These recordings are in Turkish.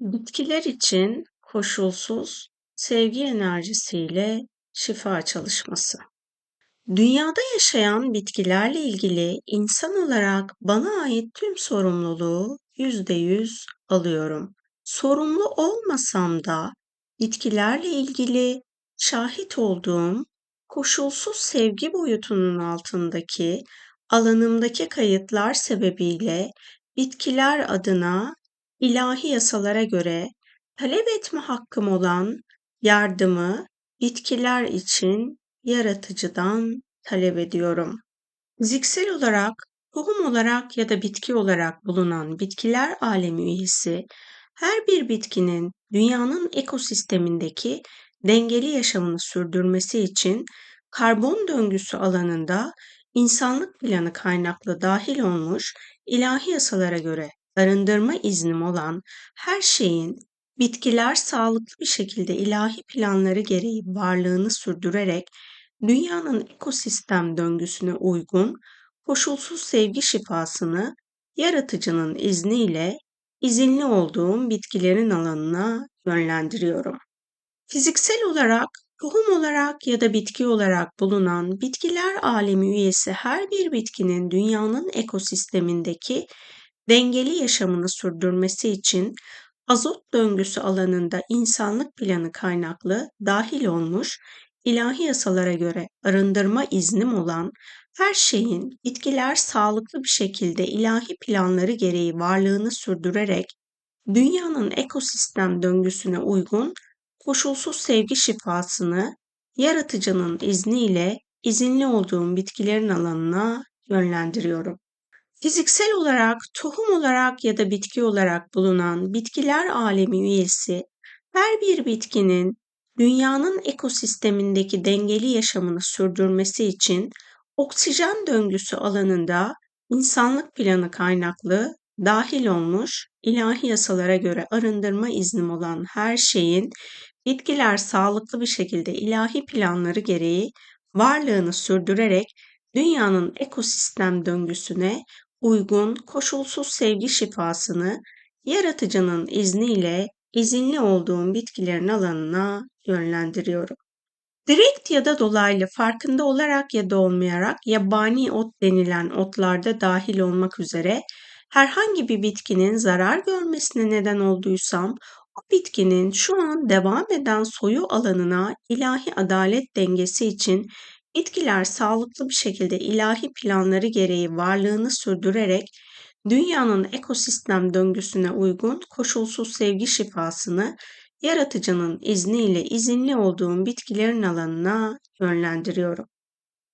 Bitkiler için koşulsuz sevgi enerjisiyle şifa çalışması. Dünyada yaşayan bitkilerle ilgili insan olarak bana ait tüm sorumluluğu yüzde yüz alıyorum. Sorumlu olmasam da bitkilerle ilgili şahit olduğum koşulsuz sevgi boyutunun altındaki alanımdaki kayıtlar sebebiyle bitkiler adına ilahi yasalara göre talep etme hakkım olan yardımı bitkiler için yaratıcıdan talep ediyorum. Fiziksel olarak, tohum olarak ya da bitki olarak bulunan bitkiler alemi üyesi her bir bitkinin dünyanın ekosistemindeki dengeli yaşamını sürdürmesi için karbon döngüsü alanında insanlık planı kaynaklı dahil olmuş ilahi yasalara göre arındırma iznim olan her şeyin bitkiler sağlıklı bir şekilde ilahi planları gereği varlığını sürdürerek dünyanın ekosistem döngüsüne uygun koşulsuz sevgi şifasını yaratıcının izniyle izinli olduğum bitkilerin alanına yönlendiriyorum. Fiziksel olarak, tohum olarak ya da bitki olarak bulunan bitkiler alemi üyesi her bir bitkinin dünyanın ekosistemindeki dengeli yaşamını sürdürmesi için azot döngüsü alanında insanlık planı kaynaklı dahil olmuş ilahi yasalara göre arındırma iznim olan her şeyin bitkiler sağlıklı bir şekilde ilahi planları gereği varlığını sürdürerek dünyanın ekosistem döngüsüne uygun koşulsuz sevgi şifasını yaratıcının izniyle izinli olduğum bitkilerin alanına yönlendiriyorum. Fiziksel olarak, tohum olarak ya da bitki olarak bulunan bitkiler alemi üyesi her bir bitkinin dünyanın ekosistemindeki dengeli yaşamını sürdürmesi için oksijen döngüsü alanında insanlık planı kaynaklı dahil olmuş ilahi yasalara göre arındırma iznim olan her şeyin bitkiler sağlıklı bir şekilde ilahi planları gereği varlığını sürdürerek dünyanın ekosistem döngüsüne uygun koşulsuz sevgi şifasını yaratıcının izniyle izinli olduğum bitkilerin alanına yönlendiriyorum. Direkt ya da dolaylı farkında olarak ya da olmayarak yabani ot denilen otlarda dahil olmak üzere herhangi bir bitkinin zarar görmesine neden olduysam o bitkinin şu an devam eden soyu alanına ilahi adalet dengesi için bitkiler sağlıklı bir şekilde ilahi planları gereği varlığını sürdürerek dünyanın ekosistem döngüsüne uygun koşulsuz sevgi şifasını yaratıcının izniyle izinli olduğum bitkilerin alanına yönlendiriyorum.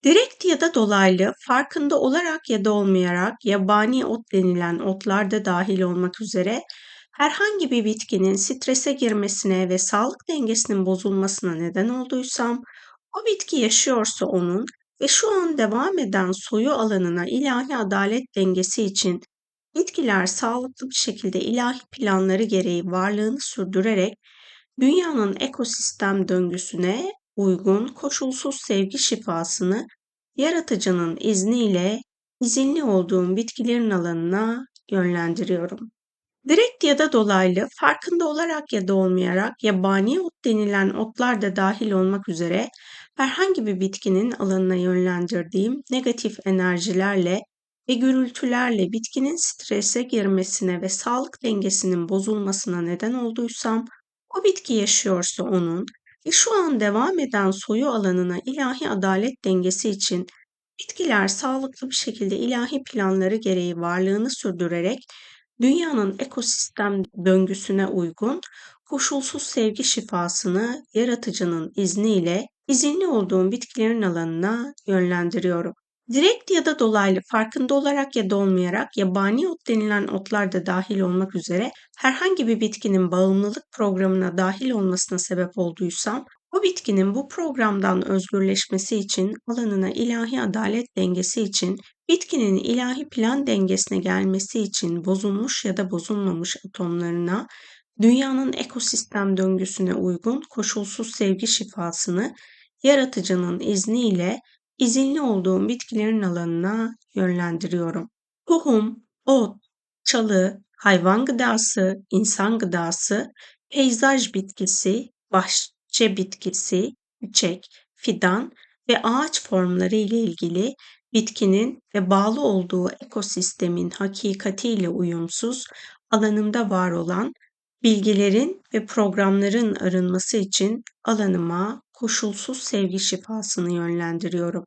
Direkt ya da dolaylı, farkında olarak ya da olmayarak yabani ot denilen otlar da dahil olmak üzere herhangi bir bitkinin strese girmesine ve sağlık dengesinin bozulmasına neden olduysam, o bitki yaşıyorsa onun ve şu an devam eden soyu alanına ilahi adalet dengesi için bitkiler sağlıklı bir şekilde ilahi planları gereği varlığını sürdürerek dünyanın ekosistem döngüsüne uygun koşulsuz sevgi şifasını yaratıcının izniyle izinli olduğum bitkilerin alanına yönlendiriyorum. Direkt ya da dolaylı, farkında olarak ya da olmayarak yabani ot denilen otlar da dahil olmak üzere herhangi bir bitkinin alanına yönlendirdiğim negatif enerjilerle ve gürültülerle bitkinin strese girmesine ve sağlık dengesinin bozulmasına neden olduysam, o bitki yaşıyorsa onun ve şu an devam eden soyu alanına ilahi adalet dengesi için bitkiler sağlıklı bir şekilde ilahi planları gereği varlığını sürdürerek dünyanın ekosistem döngüsüne uygun koşulsuz sevgi şifasını yaratıcının izniyle izinli olduğum bitkilerin alanına yönlendiriyorum. Direkt ya da dolaylı farkında olarak ya da olmayarak yabani ot denilen otlar da dahil olmak üzere herhangi bir bitkinin bağımlılık programına dahil olmasına sebep olduysam o bitkinin bu programdan özgürleşmesi için alanına ilahi adalet dengesi için bitkinin ilahi plan dengesine gelmesi için bozulmuş ya da bozulmamış atomlarına dünyanın ekosistem döngüsüne uygun koşulsuz sevgi şifasını yaratıcının izniyle izinli olduğum bitkilerin alanına yönlendiriyorum. Tohum, ot, çalı, hayvan gıdası, insan gıdası, peyzaj bitkisi, bahçe bitkisi, çiçek, fidan ve ağaç formları ile ilgili bitkinin ve bağlı olduğu ekosistemin hakikatiyle uyumsuz, alanımda var olan bilgilerin ve programların arınması için alanıma koşulsuz sevgi şifasını yönlendiriyorum.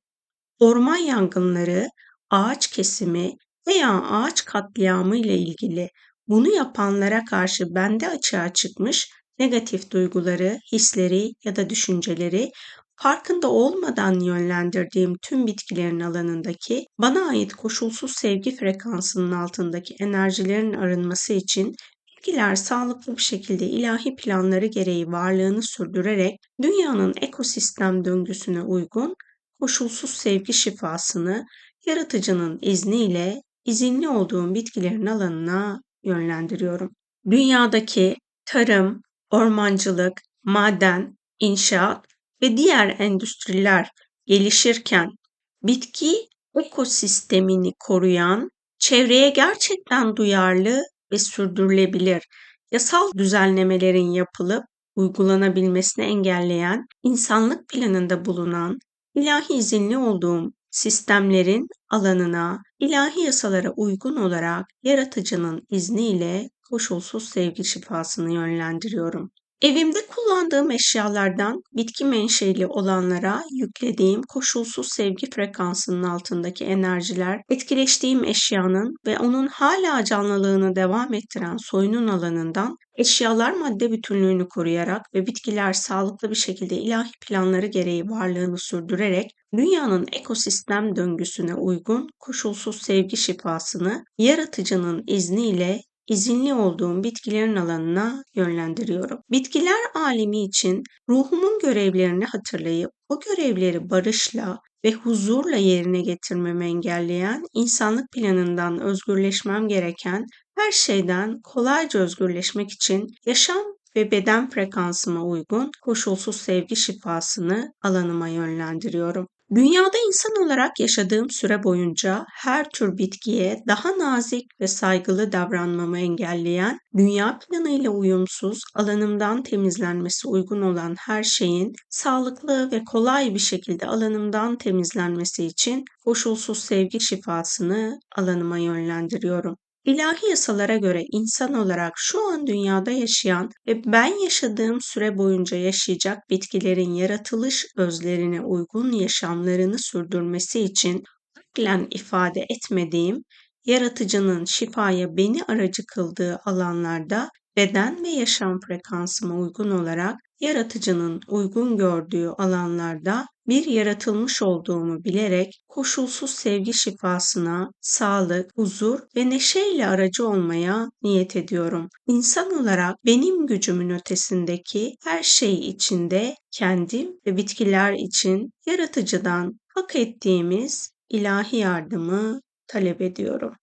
Orman yangınları, ağaç kesimi veya ağaç katliamı ile ilgili bunu yapanlara karşı bende açığa çıkmış negatif duyguları, hisleri ya da düşünceleri farkında olmadan yönlendirdiğim tüm bitkilerin alanındaki bana ait koşulsuz sevgi frekansının altındaki enerjilerin arınması için bitkiler sağlıklı bir şekilde ilahi planları gereği varlığını sürdürerek dünyanın ekosistem döngüsüne uygun koşulsuz sevgi şifasını yaratıcının izniyle izinli olduğum bitkilerin alanına yönlendiriyorum. Dünyadaki tarım, ormancılık, maden, inşaat ve diğer endüstriler gelişirken bitki ekosistemini koruyan, çevreye gerçekten duyarlı ve sürdürülebilir yasal düzenlemelerin yapılıp uygulanabilmesini engelleyen, insanlık planında bulunan, ilahi izinli olduğum sistemlerin alanına, ilahi yasalara uygun olarak yaratıcının izniyle koşulsuz sevgi şifasını yönlendiriyorum. Evimde kullandığım eşyalardan bitki menşeli olanlara yüklediğim koşulsuz sevgi frekansının altındaki enerjiler, etkileştiğim eşyanın ve onun hala canlılığını devam ettiren soyunun alanından eşyalar madde bütünlüğünü koruyarak ve bitkiler sağlıklı bir şekilde ilahi planları gereği varlığını sürdürerek dünyanın ekosistem döngüsüne uygun koşulsuz sevgi şifasını yaratıcının izniyle izinli olduğum bitkilerin alanına yönlendiriyorum. Bitkiler alemi için ruhumun görevlerini hatırlayıp o görevleri barışla ve huzurla yerine getirmemi engelleyen, insanlık planından özgürleşmem gereken her şeyden kolayca özgürleşmek için yaşam ve beden frekansıma uygun koşulsuz sevgi şifasını alanıma yönlendiriyorum. Dünyada insan olarak yaşadığım süre boyunca her tür bitkiye daha nazik ve saygılı davranmamı engelleyen, dünya planıyla uyumsuz, alanımdan temizlenmesi uygun olan her şeyin sağlıklı ve kolay bir şekilde alanımdan temizlenmesi için koşulsuz sevgi şifasını alanıma yönlendiriyorum. İlahi yasalara göre insan olarak şu an dünyada yaşayan ve ben yaşadığım süre boyunca yaşayacak bitkilerin yaratılış özlerine uygun yaşamlarını sürdürmesi için aklen ifade etmediğim yaratıcının şifaya beni aracı kıldığı alanlarda beden ve yaşam frekansıma uygun olarak yaratıcının uygun gördüğü alanlarda bir yaratılmış olduğumu bilerek koşulsuz sevgi şifasına, sağlık, huzur ve neşeyle aracı olmaya niyet ediyorum. İnsan olarak benim gücümün ötesindeki her şey içinde kendim ve bitkiler için yaratıcıdan hak ettiğimiz ilahi yardımı talep ediyorum.